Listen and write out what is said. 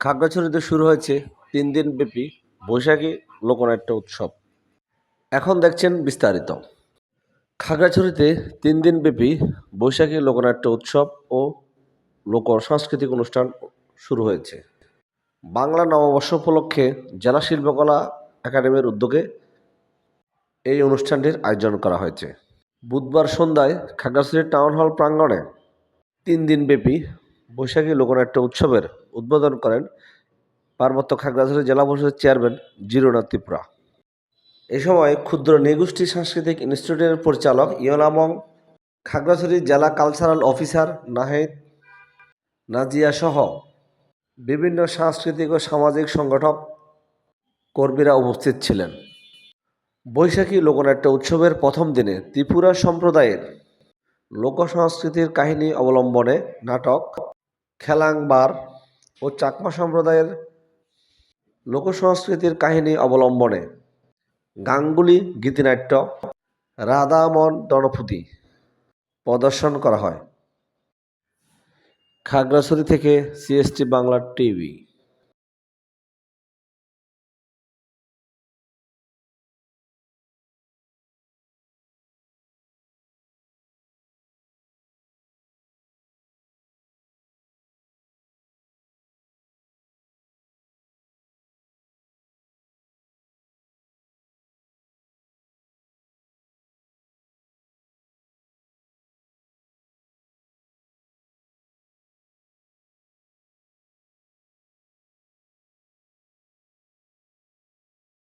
খাগড়াছড়িতে শুরু হয়েছে তিন দিন ব্যাপী বৈশাখী লোকনাট্য উৎসব। এখন দেখছেন বিস্তারিত। খাগড়াছড়িতে তিন দিন ব্যাপী বৈশাখী লোকনাট্য উৎসব ও লোক সাংস্কৃতিক অনুষ্ঠান শুরু হয়েছে। বাংলা নববর্ষ উপলক্ষে জেলা শিল্পকলা একাডেমির উদ্যোগে এই অনুষ্ঠানটির আয়োজন করা হয়েছে। বুধবার সন্ধ্যায় খাগড়াছড়ি টাউন হল প্রাঙ্গণে তিন দিনব্যাপী বৈশাখী লোকনাট্য উৎসবের উদ্বোধন করেন পার্বত্য খাগড়াছড়ি জেলা পরিষদের চেয়ারম্যান জিরোনাথ ত্রিপুরা। এ সময় ক্ষুদ্র নৃগোষ্ঠী সাংস্কৃতিক ইনস্টিটিউটের পরিচালক ইয়নামং, খাগড়াছড়ি জেলা কালচারাল অফিসার নাহিদ নাজিয়া সহ বিভিন্ন সাংস্কৃতিক ও সামাজিক সংগঠক কর্মীরা উপস্থিত ছিলেন। বৈশাখী লোকনাট্য উৎসবের প্রথম দিনে ত্রিপুরা সম্প্রদায়ের লোকসংস্কৃতির কাহিনী অবলম্বনে নাটক খেলাংবার ও চাকমা সম্প্রদায়ের লোকসংস্কৃতির কাহিনী অবলম্বনে গাঙ্গুলি গীতিনাট্য রাধামন দনপুতি প্রদর্শন করা হয়। খাগড়াছড়ি থেকে সিএসটি বাংলা টিভি